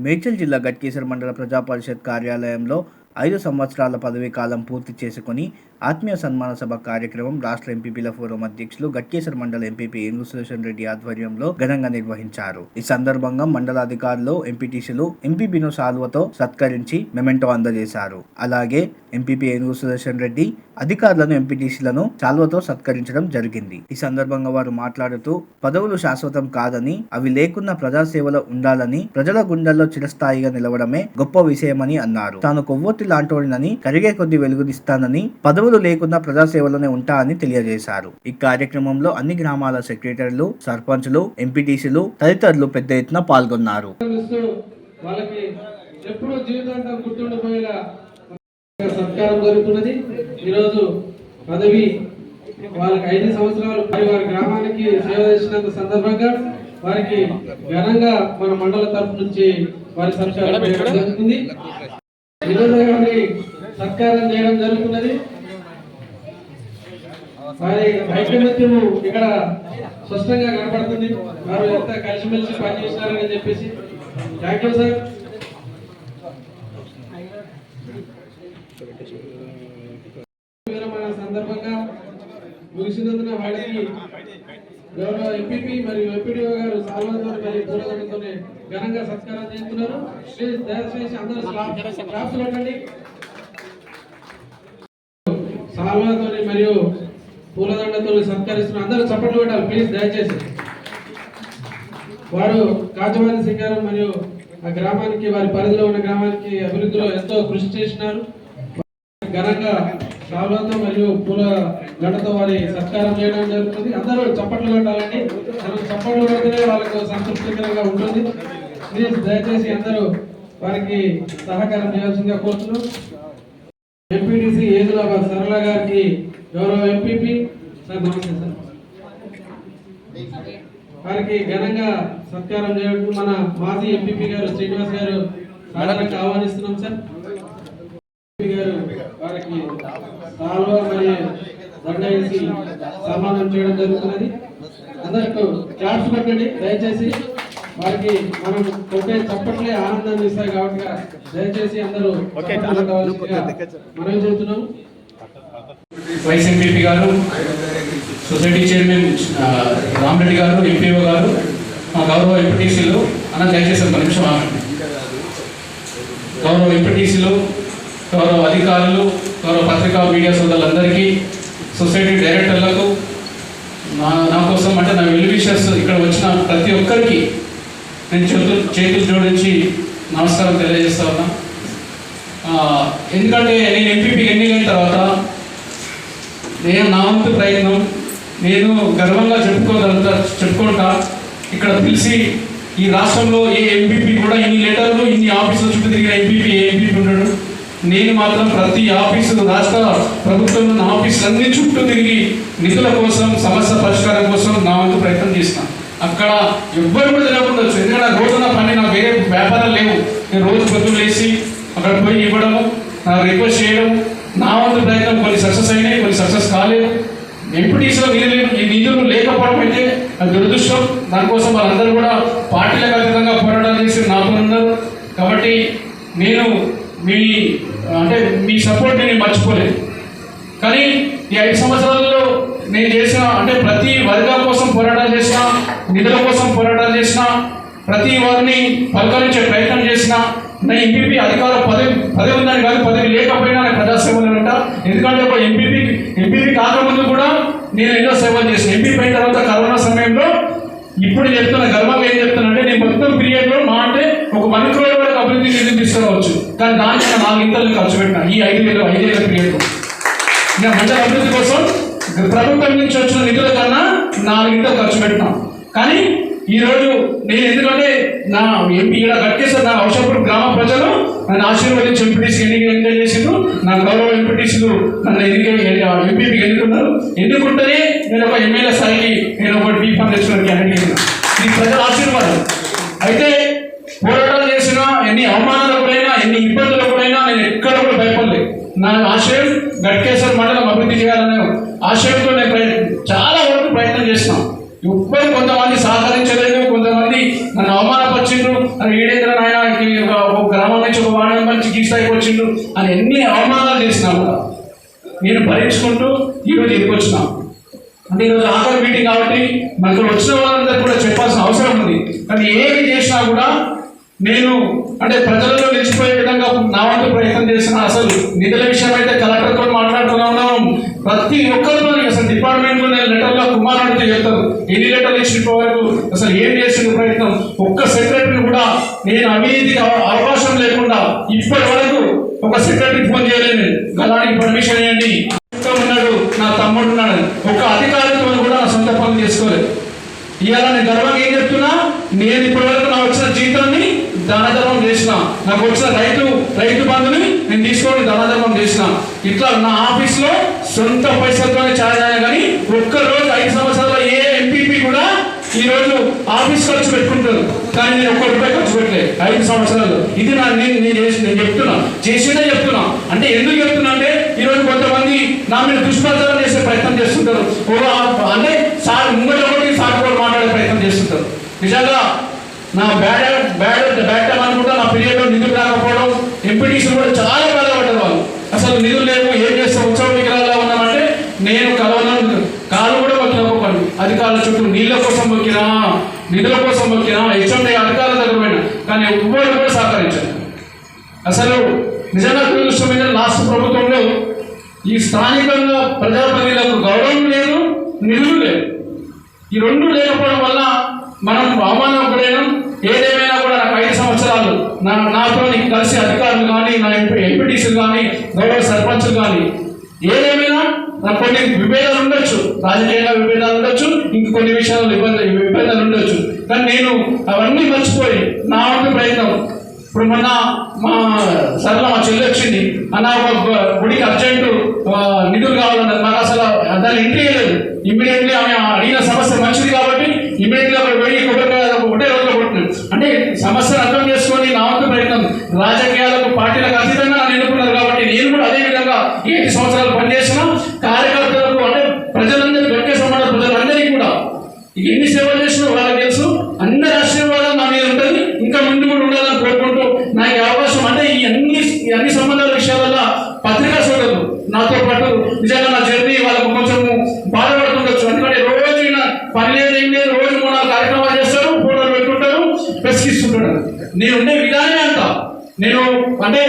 మేడ్చల్ జిల్లా గట్కేసర్ మండల ప్రజా పరిషత్ కార్యాలయంలో ఐదు సంవత్సరాల పదవీ కాలం పూర్తి చేసుకుని ఆత్మీయ సన్మాన సభ కార్యక్రమం రాష్ట్ర ఎంపీపీల ఫోరం అధ్యక్షులు గట్కేశ్వర మండల ఎంపీపీ ఏనుగు సుదర్శన్ రెడ్డి ఆధ్వర్యంలో ఘనంగా నిర్వహించారు. ఈ సందర్భంగా మండలాధికారులు ఎంపీటీసీలు ఎంపీపీను సాల్వతో సత్కరించి మెమెంటో అందజేశారు. అలాగే ఎంపీపీ ఏనుగు సుదర్శన్ రెడ్డి అధికారులను ఎంపీటీసీలను చాల్వతో సత్కరించడం జరిగింది. ఈ సందర్భంగా వారు మాట్లాడుతూ పదవులు శాశ్వతం కాదని అవి లేకున్నా ప్రజాసేవలో ఉండాలని ప్రజల గుండెల్లో చిరస్థాయిగా నిలవడమే గొప్ప విషయమని అన్నారు. తాను కొవ్వొత్తి లాంటోడినని కరిగే కొద్ది వెలుగునిస్తానని పదవులు సెలవులు లేకుండా ప్రజాసేవలోనే ఉంటా అని తెలియజేశారు. ఈ కార్యక్రమంలో అన్ని గ్రామాల సెక్రటరీలు సర్పంచ్లు ఎంపీటీసీలు తదితరులు పెద్ద ఎత్తున పాల్గొన్నారు. వాళ్ళకి సత్కారం జరుగుతున్నది. ఈరోజు పదవి వాళ్ళకి ఐదు సంవత్సరాలు వారి గ్రామానికి సేవ చేసినంత సందర్భంగా వారికి ఘనంగా మన మండల తరఫు నుంచి వారి సత్కారం జరుగుతుంది. గారిని సత్కారం చేయడం జరుగుతున్నది. వారి ఐకమత్యము ఇక్కడ స్పష్టంగా కనపడుతుంది. వారు ఎంత కలిసిమెలిసి పనిచేస్తారని చెప్పేసి. థ్యాంక్ యూ సార్ సందర్భంగా ముగిసినందున వాడికి గౌరవ ఎంపీపీ మరియు ఎంపీడీఓ గారు సాల్వంతో మరియు పూలదండతో ఘనంగా సత్కారం చేస్తున్నారు. ప్లీజ్ దయచేసి అందరూ క్లాసులు పెట్టండి. సాల్వతో మరియు పూలదండతో సత్కరిస్తున్న అందరూ చప్పట్లు పెట్టాలి ప్లీజ్ దయచేసి. వారు కాజవాణి సింగారం మరియు ఆ గ్రామానికి వారి పరిధిలో ఉన్న గ్రామానికి అభివృద్ధిలో ఎంతో కృషి చేసినారు. ఘనంగా సాల్వతో మరియు పూల దండతో వారి సత్కారం చేయడం జరుగుతుంది. అందరూ చప్పట్లు కొట్టాలండి. మనం చప్పట్లు కొడితేనే వాళ్ళకు సంతృప్తికరంగా ఉంటుంది. ప్లీజ్ దయచేసి అందరూ వారికి సహకారం చేయాల్సిందిగా కోరుతున్నాం. ఎంపీటీసీ ఏదులాబాద్ సరళ గారికి గౌరవ ఎంపీపీ? సార్ నమస్తే సార్. వారికి ఘనంగా సత్కారం చేయడం మన మాజీ ఎంపీపీ గారు శ్రీనివాస్ గారు సాధారణంగా ఆహ్వానిస్తున్నాం సార్. గారు వారికి కాలువ మరియు దండ వేసి సన్మానం చేయడం జరుగుతున్నది. అందరికీ క్లాప్స్ పెట్టండి దయచేసి. వారికి మనం కొట్టే చప్పట్లే ఆనందాన్ని ఇస్తాయి కాబట్టి దయచేసి అందరూ మనం చెబుతున్నాం వైస్ ఎంపీపీ గారు సొసైటీ చైర్మన్ రామరెడ్డి గారు ఎంపీఓ గారు మా గౌరవ ఎంపీటీసీలు అన్న దయచేసి ఒక నిమిషం ఆగండి. గౌరవ ఎంపీటీసీలు గౌరవ అధికారులు గౌరవ పత్రికా మీడియా సోదరులందరికీ సొసైటీ డైరెక్టర్లకు నా నా కోసం అంటే నా వెల్ ఇక్కడ వచ్చిన ప్రతి ఒక్కరికి నేను చేతులు చేతులు జోడించి నమస్కారం తెలియజేస్తా ఉన్నా. ఎందుకంటే నేను ఎంపీపీ ఎన్నికైన తర్వాత నేను నా వంతు ప్రయత్నం నేను గర్వంగా చెప్పుకోగలుగుతా చెప్పుకుంటా ఇక్కడ పిలిచి ఈ రాష్ట్రంలో ఏ ఎంపీపీ కూడా ఇన్ని లెటర్లు ఇన్ని ఆఫీసులు చుట్టూ తిరిగిన ఎంపీపీ ఏ ఎంపీపీ ఉన్నాడు నేను మాత్రం ప్రతి ఆఫీసు రాష్ట్ర ప్రభుత్వం ఉన్న ఆఫీసులన్నీ చుట్టూ తిరిగి నిధుల కోసం సమస్య పరిష్కారం కోసం నా వంతు ప్రయత్నం చేసిన అక్కడ ఎవ్వరు కూడా తెలియకుండా ఎందుకంటే నా రోజున పని నాకు వేరే వ్యాపారాలు లేవు. నేను రోజు పొద్దున్న లేచి అక్కడ పోయి ఇవ్వడము నా రిక్వెస్ట్ చేయడం నా వంతు ప్రయత్నం కొన్ని సక్సెస్ అయినాయి రాలేదు. ఎంపీటీసీలో నిధులు ఈ నిధులు లేకపోవడం అయితే అది దురదృష్టం. దానికోసం వాళ్ళందరూ కూడా పార్టీలకు అతీతంగా పోరాటం చేసి నాతో ఉన్నారు. కాబట్టి నేను మీ అంటే మీ సపోర్ట్ నేను మర్చిపోలేదు. కానీ ఈ ఐదు సంవత్సరాలలో నేను చేసిన అంటే ప్రతి వర్గాల కోసం పోరాటాలు చేసిన నిధుల కోసం పోరాటాలు చేసిన ప్రతి వారిని పలకరించే ప్రయత్నం చేసిన నా ఎంపీపీ అధికార పదవి పదవి ఉందని కాదు పదవి లేకపోయినా నేను ప్రజాసేవలో ఉంటా. ఎందుకంటే ఒక ఎంపీ నేను ఎన్నో సేవలు చేసిన ఎంపీ అయిన తర్వాత కరోనా సమయంలో ఇప్పుడు చెప్తున్న గర్వంగా ఏం చెప్తున్నానంటే నేను మొత్తం పీరియడ్లో మా అంటే ఒక వన్ క్రోడ్ వరకు అభివృద్ధి నిధులు తీసుకురావచ్చు. కానీ దానికి నేను నాలుగు ఇంతలు ఖర్చు పెట్టిన ఈ ఐదు వేలు ఐదేళ్ళ పీరియడ్లో ఇంకా మండల అభివృద్ధి కోసం ప్రభుత్వం నుంచి వచ్చిన నిధుల కన్నా నాలుగింత ఖర్చు పెట్టినాం. కానీ ఈ రోజు నేను ఎందుకంటే నా ఎంపీ ఇక్కడ కట్టేసారు నా అవసరపడి గ్రామ ప్రజలు నన్ను ఆశీర్వదించి ఎంపీటీసీ ఎన్నిక ఎన్నిక చేసిండ్రు. నా గౌరవ ఎంపీటీసీలు నన్ను ఎన్నిక ఎంపీపీకి ఎన్నుకున్నారు. ఎన్నుకుంటేనే నేను ఒక ఎమ్మెల్యే స్థాయికి నేను ఒక డీ ఫామ్ తెచ్చిన క్యాండిడేట్ ఇది ప్రజల ఆశీర్వాదం. అయితే పోరాటాలు చేసినా ఎన్ని అవమానాలు కూడా ఎన్ని ఇబ్బందులు కూడా నేను ఎక్కడ కూడా భయపడలేదు నా ఆశయం గట్కేశ్వర మండలం అభివృద్ధి చేయాలనే ఆశయంతో నేను ప్రయత్నం చాలా వరకు ప్రయత్నం చేస్తున్నాం ఇప్పుడు కొంతమంది సహకరించలేదు కొంతమంది నన్ను అవమానపరిచిండ్రు. అని ఏడేంద్ర నాయన ఒక స్థాయికి వచ్చిండు అని ఎన్ని అవమానాలు చేసినా కూడా నేను భరించుకుంటూ ఈరోజు ఎక్కువ వచ్చినా. అంటే ఈరోజు ఆఖరి మీటింగ్ కాబట్టి మనకు వచ్చిన వాళ్ళందరూ కూడా చెప్పాల్సిన అవసరం ఉంది. కానీ ఏమి చేసినా కూడా నేను అంటే ప్రజలలో నిలిచిపోయే విధంగా నా వంతు ప్రయత్నం చేసిన అసలు నిధుల విషయం అయితే కలెక్టర్తో మాట్లాడుతూనే ఉన్నాం. ప్రతి ఒక్కరితో అసలు డిపార్ట్మెంట్లో నేను లెటర్లో కుమార్ అడిగితే చెప్తారు. ఎన్ని లెటర్లు ఇచ్చిన వరకు? అసలు ఏం చేసిన ప్రయత్నం? ఒక్క సెక్రటరీని కూడా నేను అవినీతికి అవ- అవకాశం లేకుండా ఇప్పటి వరకు ఒక సెక్రటరీ ఫోన్ చేయలేదు గలానికి పర్మిషన్ ఇవ్వండి. ఉన్నాడు. నా తమ్ముడు ఉన్నాడు. ఒక అధికారితో కూడా నా సొంత పనులు చేసుకోలేదు. ఇవాళ నేను గర్వంగా ఏం చెప్తున్నా? నేను ఇప్పటి వరకు నాకు వచ్చిన జీతాన్ని దానధర్మం చేసిన. నాకు వచ్చిన రైతు రైతు బంధుని నేను తీసుకొని దానధర్మం చేసిన. ఇట్లా నా ఆఫీస్లో సొంత పైసలతోనే ఛార్జ్ కానీ ఒక్క రోజు ఐదు సంవత్సరాలు రోజు ఆఫీస్ ఖర్చు పెట్టుకుంటారు. కానీ నేను ఒక్క రూపాయి ఖర్చు పెట్టలేదు ఐదు సంవత్సరాలు. ఇది నా నేను నేను చేసి నేను చెప్తున్నా. చేసిందే చెప్తున్నా. అంటే ఎందుకు చెప్తున్నా అంటే ఈరోజు కొంతమంది నా మీద దుష్ప్రచారం చేసే ప్రయత్నం చేస్తుంటారు. అంటే సార్ ముంగట ఒకటి సార్ కూడా మాట్లాడే ప్రయత్నం చేస్తుంటారు. నిజంగా నా బ్యాడ్ బ్యాడ్ బ్యాడ్ టైం అనుకుంటా నా పీరియడ్లో నిధులు రాకపోవడం ఎంపీటీసీ కూడా చాలా బాధపడ్డారు వాళ్ళు అసలు నిధులు లేవు ఏం చేస్తాం ఉత్సవ విగ్రహాల్లో ఉన్నామంటే నేను కలవను కాలు కూడా మొక్కిన ఒక్కొక్కటి అధికారుల చుట్టూ నీళ్ళ కోసం మొక్కినా నిధుల కోసం మొక్కినా హెచ్ఎండి అధికారుల దగ్గర పోయినా కానీ ఎవ్వరు కూడా సహకరించారు. అసలు నిజంగా చూస్తున్న రాష్ట్ర ప్రభుత్వంలో ఈ స్థానికంగా ప్రజాప్రతినిధులకు గౌరవం లేదు నిధులు లేదు ఈ రెండు లేకపోవడం వల్ల మనం అవమానం గురైనాం. ఏదేమైనా కూడా నాకు ఐదు సంవత్సరాలు నా నాతో కలిసి అధికారులు కానీ నా ఎంపీ ఎంపీటీసీలు కానీ గౌరవ సర్పంచులు కానీ ఏదేమైనా కొన్ని విభేదాలు ఉండొచ్చు. రాజకీయంగా విభేదాలు ఉండొచ్చు. ఇంక కొన్ని విషయాలు ఇబ్బంది విభేదాలు ఉండొచ్చు. కానీ నేను అవన్నీ మర్చిపోయి నా వంటి ప్రయత్నం. ఇప్పుడు మొన్న మా సరళ మా చెల్లి వచ్చింది. అన్న ఒక గుడికి అర్జెంటు నిధులు కావాలన్నది. నాకు అసలు దాన్ని ఎంట్రీ లేదు ఇమ్మీడియట్లీ ఆమె అడిగిన సమస్య మంచిది కాబట్టి ఇమ్మీడియట్లీ అక్కడ పోయి కొబ్బరికాయ ఒకటే రోజులో కొట్టినాడు అంటే సమస్యను అర్థం చేసుకొని నా వంతు ప్రయత్నం. రాజకీయాలకు పార్టీలకు అతీతంగా నన్ను ఎన్నుకున్నారు కాబట్టి నేను కూడా అదే విధంగా ఏడు సంవత్సరాలు పనిచేసినా కార్యకర్తలకు అంటే ప్రజలందరూ గట్టే సమాన ప్రజలందరికీ కూడా. ఎన్ని సేవలు చేసినా వాళ్ళకి తెలుసు. అందరి ఆశీర్వాదం నా మీద ఉంటుంది. ఇంకా ముందు కూడా ఉండాలని కోరుకుంటూ నాకు అవకాశం అంటే ఈ అన్ని అన్ని సంబంధాల విషయాలలో పత్రికా సోదరులు నాతో పాటు నిజంగా నా జర్నీ వాళ్ళకు కొంచెం బాధపడుతుండొచ్చు. ఎందుకంటే రోజు పని లేదు ఏం లేదు రోజు కూడా కార్యక్రమాలు చేస్తారు ఫోటోలు పెట్టుకుంటారు పెసికిస్తుంటారు నేను ఉండే విధానమే అంత. నేను అంటే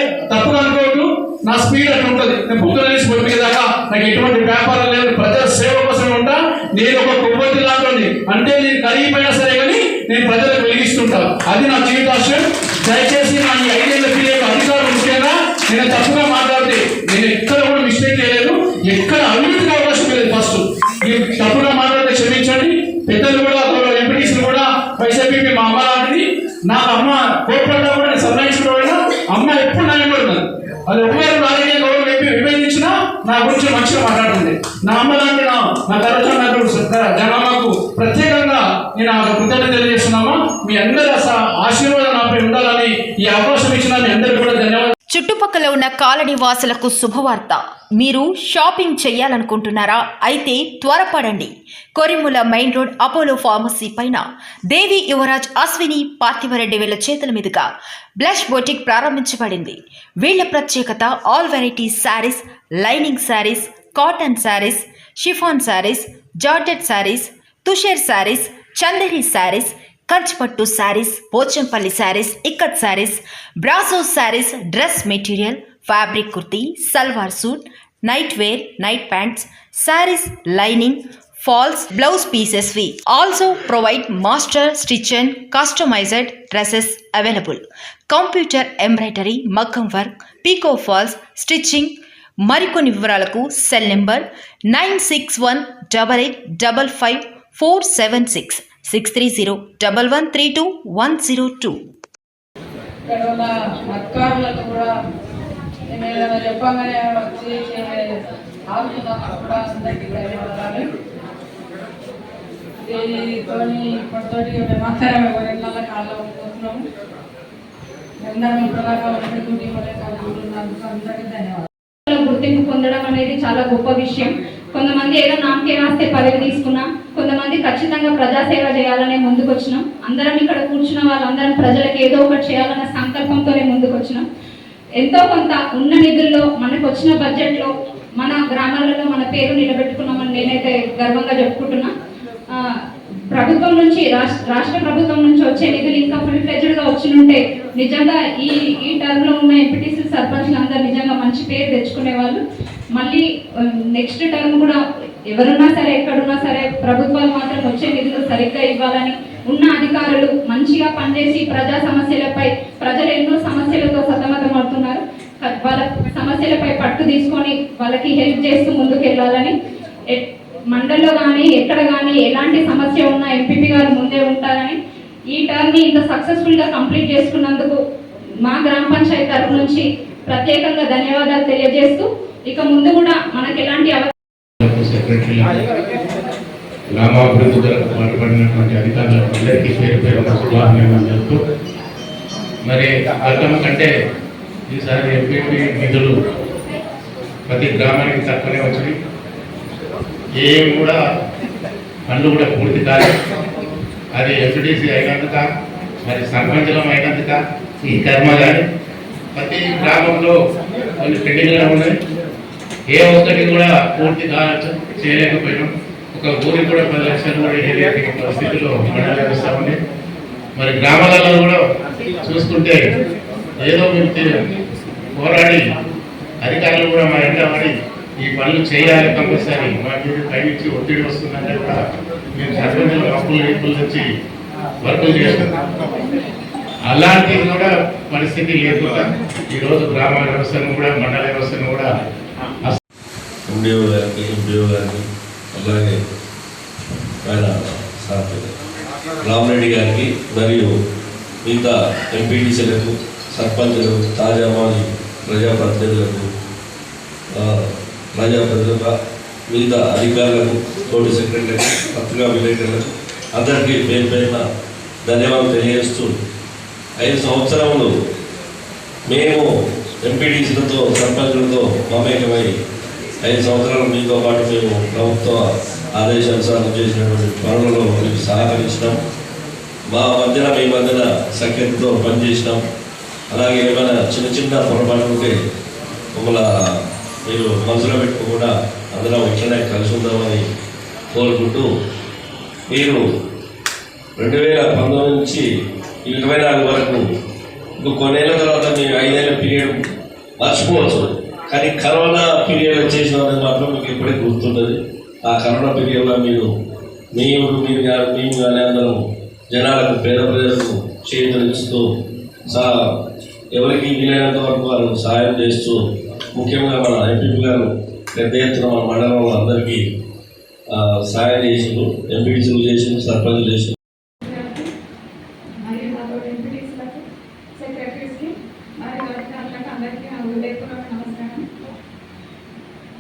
నా స్పీడ్ అట్లా ఉంటుంది. నేను పొద్దున లేచి పొడిపోయేదాకా నాకు ఎటువంటి వ్యాపారం లేదు. ప్రజల సేవ కోసం ఉంటా. నేను ఒక కొవ్వొత్తి లాంటి అంటే నేను కరిగిపోయినా సరే కానీ నేను ప్రజలకు వెలిగిస్తుంటా. అది నా జీవితాశయం. దయచేసి నా ఈ ఐదేళ్ళ పిల్లలకు అధికారులు ముఖ్యంగా నేను తప్పుగా మాట్లాడితే నేను ఎక్కడ కూడా మిస్టేక్ చేయలేదు. ఎక్కడ అవినీతికి అవకాశం లేదు ఫస్ట్. నేను తప్పుగా మాట్లాడితే క్షమించండి. పెద్దలు కూడా ఎంపీటీసీలు కూడా వైసీపీ మా అమ్మ లాంటిది. నాకు అమ్మ కోట్ల కూడా నేను సంరక్షించడం అమ్మ ఎప్పుడు నాయకుడు అది ఒకవేళ రాజకీయ గౌరవం చెప్పి విభేదించినా నా గురించి మంచిగా మాట్లాడుతుంది. నా అమ్మలాంటి నా నా తరచు జనాలకు ప్రత్యేకంగా నేను ఆ కృతజ్ఞత తెలియజేస్తున్నామా మీ అందరి ఆశీర్వాదం నాపై ఉండాలని ఈ అవకాశం ఇచ్చిన మీ అందరికీ కూడా ధన్యవాదాలు. చుట్టుపక్కల ఉన్న కాలనీ వాసులకు శుభవార్త. మీరు షాపింగ్ చేయాలనుకుంటున్నారా? అయితే త్వరపడండి. Korimula main road Apollo pharmacy పైన దేవి యువరాజ్ అశ్విని పార్థివరెడ్డి వీళ్ళ చేతుల మీదుగా బ్లష్ బొటిక్ ప్రారంభించబడింది. వీళ్ళ ప్రత్యేకత all variety sarees lining sarees cotton sarees chiffon sarees georgette sarees tussar sarees Chanderi sarees Kanchipattu sarees Pochampally sarees ikkat sarees brasso sarees dress material fabric kurti salwar suit night wear night pants sarees lining falls blouse pieces we. Also provide master stitch and customized dresses available. Computer embroidery మగ్గం work పీకో falls stitching మరికొన్ని వివరాలకు cell number nine six one double eight double five four seven six. Six three zero double one three two one zero two. ఇక్కడ ఉన్న అధికారులకు కూడా నేను ఏదైనా చెప్పగానే వచ్చి ఆగుతున్నప్పుడు కూడా అందరికీ ధన్యవాదాలు. దీనితో ఇప్పటితోటి మేమందరం ఎవరెళ్ళ కాలం పోతున్నాము అందరం ఇప్పటిదాకా ఒకటి డ్యూటీ పడేటప్పుడు అందరికీ ధన్యవాదాలు. గుర్తింపు పొందడం అనేది చాలా గొప్ప విషయం. కొంతమంది ఏదో నామకే రాస్తే పదవి తీసుకున్నాం కొంతమంది ఖచ్చితంగా ప్రజాసేవ చేయాలనే ముందుకు వచ్చినాం అందరం ఇక్కడ కూర్చున్న వాళ్ళందరం ప్రజలకు ఏదో ఒకటి చేయాలన్న సంకల్పంతోనే ముందుకు వచ్చినాం ఎంతో కొంత ఉన్న నిధుల్లో మనకు వచ్చిన బడ్జెట్లో మన గ్రామాలలో మన పేరు నిలబెట్టుకున్నామని నేనైతే గర్వంగా చెప్పుకుంటున్నా. ప్రభుత్వం నుంచి రాష్ట్ర రాష్ట్ర ప్రభుత్వం నుంచి వచ్చే నిధులు ఇంకా ఫుల్ ఫ్లెజ్డ్గా వచ్చినుంటే నిజంగా ఈ ఈ టర్మ్లో ఉన్న ఎంపీటీసీ సర్పంచ్లు అందరూ నిజంగా మంచి పేరు తెచ్చుకునే వాళ్ళు. మళ్ళీ నెక్స్ట్ టర్మ్ కూడా ఎవరున్నా సరే ఎక్కడున్నా సరే ప్రభుత్వాలు మాత్రం వచ్చే నిధులు సరిగ్గా ఇవ్వాలని ఉన్న అధికారులు మంచిగా పనిచేసి ప్రజా సమస్యలపై ప్రజలు ఎన్నో సమస్యలతో సతమతం అవుతున్నారు వాళ్ళ సమస్యలపై పట్టు తీసుకొని వాళ్ళకి హెల్ప్ చేస్తూ ముందుకు వెళ్ళాలని మండల్లో కానీ ఎక్కడ కానీ ఎలాంటి సమస్య ఉన్నా ఎంపీపీ గారు ముందే ఉంటారని ఈ టర్మ్ని ఇంత సక్సెస్ఫుల్గా కంప్లీట్ చేసుకున్నందుకు మా గ్రామ పంచాయతీ తరఫు నుంచి ప్రత్యేకంగా ధన్యవాదాలు తెలియజేస్తూ ఇక ముందు కూడా మనకు ఎలాంటి గ్రామాభివృద్ధి కొరకు అధికారులకు అందరికీ పేరు పేరు శుభాభినందనలు చెప్తూ మరి గతం కంటే ఈసారి ఎంపీపీ నిధులు ప్రతి గ్రామానికి తక్కువనే వచ్చినాయి. ఏం కూడా పనులు కూడా పూర్తి కాలేదు అది ఎఫ్డిసి అయినందుక మరి సర్పంచలం అయినందుక ఈ కర్మ కానీ ప్రతి గ్రామంలో కొన్ని పెండింగ్గా ఉన్నాయి. ఏ ఒక్కటి కూడా పూర్తి కావచ్చు చేయలేకపోయినాం. ఒక ఊరికి కూడా పది లక్షలు కూడా ఏరియా పరిస్థితిలో మండల మరి గ్రామాలలో కూడా చూసుకుంటే ఏదో మేము పోరాడి అధికారులు కూడా మా ఎంట పడి ఈ పనులు చేయాలి కంపల్సరీ. మాకు టైం పైనుంచి ఒత్తిడి వస్తుందంటే కూడా మేము సర్పంచులు అప్పులు ఇప్పులు తెచ్చి వర్కులు చేస్తున్నాం అలాంటిది కూడా పరిస్థితి లేకుండా ఈరోజు గ్రామ వ్యవస్థను కూడా మండల వ్యవస్థను కూడా ఎండిఓ గారికి ఎంపీఓ గారికి అలాగే ఆయన సార్ రామరెడ్డి గారికి మరియు మిగతా ఎంపీటీసీలకు సర్పంచులకు తాజా మాజీ ప్రజాప్రతినిధులకు ఆ, వివిధ అధికారులకు తోటి సెక్రటరీలకు పత్రికా విలేకరులకు అందరికీ పేరు పేరున ధన్యవాదాలు తెలియజేస్తూ ఐదు సంవత్సరములు మేము ఎంపీటీసీలతో సర్పంచులతో మమేకమై ఐదు సంవత్సరాలు మీతో పాటు మేము ప్రభుత్వ ఆదేశానుసారం చేసినటువంటి పనులలో మీకు సహకరించినాం. మా మధ్యన మీ మధ్యన సఖ్యతతో పనిచేసినాం. అలాగే ఏమైనా చిన్న చిన్న పొరపాటు ఉంటే మమ్మల్ని మీరు మనసులో పెట్టుకోకుండా అందరం ఇట్లనే కలిసి ఉందామని కోరుకుంటూ మీరు రెండు వేల పంతొమ్మిది నుంచి ఇరవై నాలుగు వరకు ఇంకో కొన్నేళ్ళ తర్వాత మీరు ఐదేళ్ళ పీరియడ్ మర్చిపోవచ్చు. కానీ కరోనా పీరియడ్ చేసిన మాత్రం మీకు ఇప్పుడే గుర్తుంటుంది. ఆ కరోనా పీరియడ్లో మీరు మీరు మీరు కానీ మేము కానీ అందరం జనాలకు పేద ప్రజలకు చేతులిస్తూ సా ఎవరికి వీలైనంత వరకు వారు సహాయం చేస్తూ ముఖ్యంగా మన ఎంపీ గారు పెద్ద ఎత్తున మన మండలంలో అందరికీ సాయం సహాయం చేసిండు ఎంపీటీసీలు చేసిండు సర్పంచులు చేసిండు మరియు నాతో ఎంపీటీసీలకు సెక్రటరీస్కి మరియు అధికారులకు అందరికీ నా హృదయపూర్వక నమస్కారం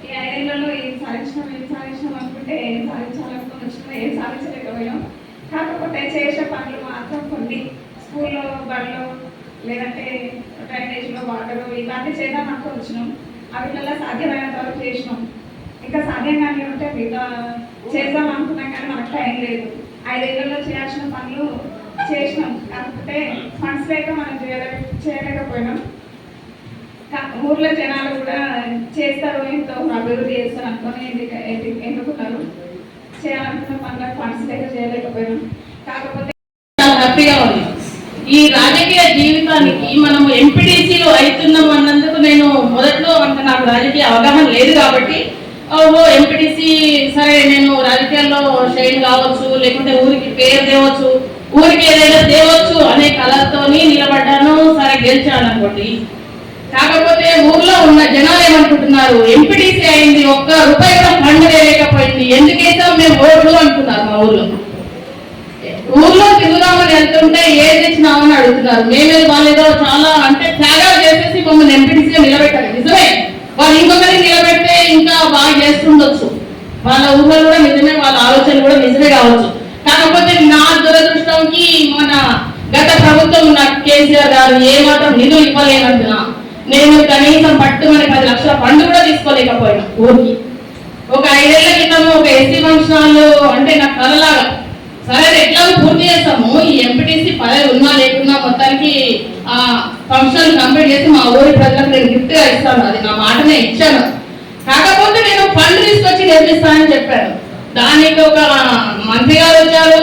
ఈ ఐదేళ్ళలో ఏం సాధించినాం ఏం సాధించినాం అనుకుంటే ఏం సాధించాలనుకుని వచ్చినా ఏం సాధించలేకపోయాం కాకపోతే చేసే పనులు మాత్రం కొన్ని స్కూల్లో బడిలో లేదంటే డ్రైనేజ్లో వాటర్ చేద్దాం అనుకో వచ్చినాం. అవిట్లలో సాధ్యమైనంత వరకు చేసినాం. ఇంకా సాధ్యం కానీ ఉంటే మిగతా చేద్దాం అనుకున్నాం కానీ మనకు టైం లేదు. ఐదేళ్ళలో చేయాల్సిన పనులు చేసినాం. కాకపోతే ఫండ్స్ లేక మనం చేయలే చేయలేకపోయినాం. ఊర్లో జనాలు కూడా చేస్తారు ఇంత అభివృద్ధి చేస్తారు అనుకుని ఎందుకు ఎన్నుకున్నారు చేయాలనుకున్న పనులకు ఫండ్స్ లేక చేయలేకపోయినాం. కాకపోతే ఈ రాజకీయ జీవితానికి మనం ఎంపీటీసీలు అవుతున్నాం అన్నందుకు నేను మొదట్లో అంత నాకు రాజకీయ అవగాహన లేదు కాబట్టి ఓ ఎంపీటీసీ సరే నేను రాజకీయాల్లో షైన్ కావచ్చు లేకుంటే ఊరికి పేరు తేవచ్చు ఊరికి ఏదైనా తేవచ్చు అనే కళతోని నిలబడ్డాను సరే గెలిచాను అనుకోండి. కాకపోతే ఊర్లో ఉన్న జనాలు ఏమనుకుంటున్నారు? ఎంపీటీసీ అయింది ఒక్క రూపాయి కూడా ఫండ్ వేయలేకపోయింది ఎందుకైతే మేము ఓట్లు అనుకున్నారు మా ఊర్లో? ఊర్లో తిరుగుదామని వెళ్తుంటే ఏది తెచ్చినామని అడుగుతున్నారు. మేమే వాళ్ళేదో చాలా అంటే త్యాగాలు చేసేసి మమ్మల్ని ఎంపీటీసీగా నిలబెట్టారు. నిజమే. వాళ్ళు ఇంకొకరిని నిలబెడితే ఇంకా బాగా చేస్తుండొచ్చు. వాళ్ళ ఊర్లో కూడా నిజమే వాళ్ళ ఆలోచన కూడా నిజమే కావచ్చు. కాకపోతే నా దురదృష్టంకి మన గత ప్రభుత్వం నాకు కేసీఆర్ గారు ఏ మాత్రం నిధులు ఇవ్వలేనందున నేను కనీసం పట్టుమని పది లక్షల ఫండ్ కూడా తీసుకోలేకపోయినా ఊరికి. ఒక ఐదేళ్ళ క్రితం ఒక ఎస్సీ ఫంక్షన్ అంటే నాకు కలలాగా సరే ఎట్లా పూర్తి చేస్తాము. ఈ ఎంపీటీసీ పదవి ఉన్నా లేకున్నా మొత్తానికి ఆ ఫంక్షన్ కంప్లీట్ చేసి మా ఊరి ప్రజలకు నేను గిఫ్ట్గా ఇస్తాను. అది నా మాటనే ఇచ్చాను. కాకపోతే నేను ఫండ్ తీసుకొచ్చి నిర్మిస్తానని చెప్పాను. దానికి ఒక మంత్రి గారు వచ్చారు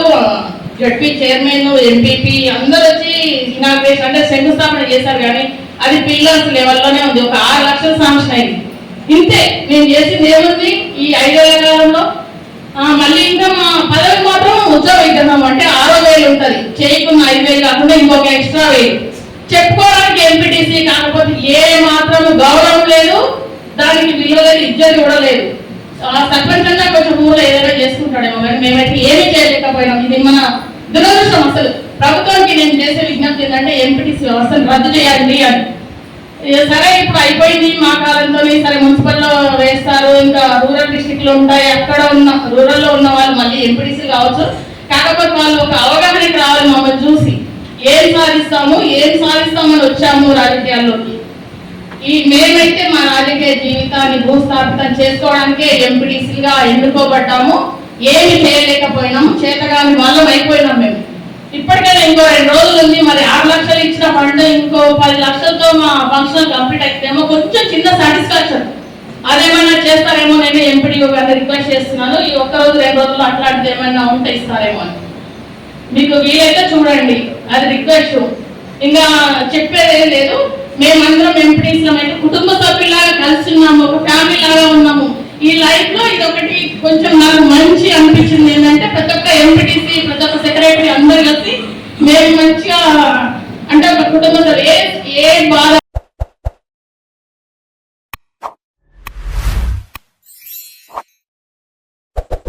జడ్పీ చైర్మన్ ఎంపీపీ అందరు వచ్చి ఇనాగ్రేషన్ అంటే శంకుస్థాపన చేశారు కానీ అది పిల్లర్స్ లెవెల్లోనే ఉంది. ఒక ఆరు లక్షల శాంక్షన్ అయింది. ఇంతే నేను చేసింది ఏముంది? ఈ ఐదేళ్ళ కాలంలో మళ్ళీ ఇంకా మా పదవి మాత్రం ఉత్సవం విగ్రహం అంటే ఆరో వేలు ఉంటుంది. చేయకున్న ఐదు వేలు కాకుండా ఇంకొక ఎక్స్ట్రా వేలు. చెప్పుకోవడానికి ఎంపీటీసీ కాకపోతే ఏ మాత్రం గౌరవం లేదు దానికి విలువ లేదు ఇజ్జత కూడా లేదు. ఆ సర్పంచ్ అన్నా కొంచెం ఊళ్ళో ఏదైనా చేసుకుంటాడేమో కానీ మేమైతే ఏమీ చేయలేకపోయినాం. ఇది మన దురదృష్టం అసలు. ప్రభుత్వానికి నేను చేసే విజ్ఞప్తి ఏంటంటే ఎంపీటీసీ వ్యవస్థను రద్దు చేయాలి అని. ఇక సరే ఇప్పుడు అయిపోయింది మా కాలంతో సరే మున్సిపల్లో వేస్తారు ఇంకా రూరల్ డిస్ట్రిక్ట్ ఉంటాయి అక్కడ ఉన్న రూరల్లో ఉన్న వాళ్ళు మళ్ళీ ఎంపీడీసీ కావచ్చు. కాకపోతే వాళ్ళు ఒక అవగాహనకి రావాలి మమ్మల్ని చూసి. ఏం సాధిస్తాము ఏం సాధిస్తామని వచ్చాము రాజకీయాల్లోకి. ఈ మేమైతే మా రాజకీయ జీవితాన్ని భూస్థాపితం చేసుకోవడానికే ఎంపీడీసీగా ఎన్నుకోబడ్డాము. ఏమి చేయలేకపోయినాము చేతగాని వాళ్ళం అయిపోయినాం మేము. ఇప్పటికైనా ఇంకో రెండు రోజులు ఉంది మరి ఆరు లక్షలు ఇచ్చిన ఫండ్ ఇంకో పది లక్షలతో మా ఫంక్షన్ కంప్లీట్ అయితేమో కొంచెం చిన్న సాటిస్ఫాక్షన్ అదేమన్నా చేస్తారేమో నేను ఎంపీడీ చేస్తున్నాను. ఈ ఒక్క రోజు రెండు రోజులు అట్లాంటిది ఏమైనా ఉంటే ఇస్తారేమో అని. మీకు వీలైతే చూడండి. అది రిక్వెస్ట్. ఇంకా చెప్పేదే లేదు. మేమందరం ఎంపీటీస్లం అయితే కుటుంబ సభ్యులాగా కలిసి ఉన్నాము. ఒక ఫ్యామిలీ లాగా ఉన్నాము. ఈ లైఫ్లో ఇది ఒకటి కొంచెం నాకు మంచి అనిపించింది ఏంటంటే ప్రతి ఒక్క ఎంపీటీసీ ప్రతి ఒక్క సెక్రటరీ అందరు కలిసి మేము మంచిగా అంటే ఒక కుటుంబ సభ్యులు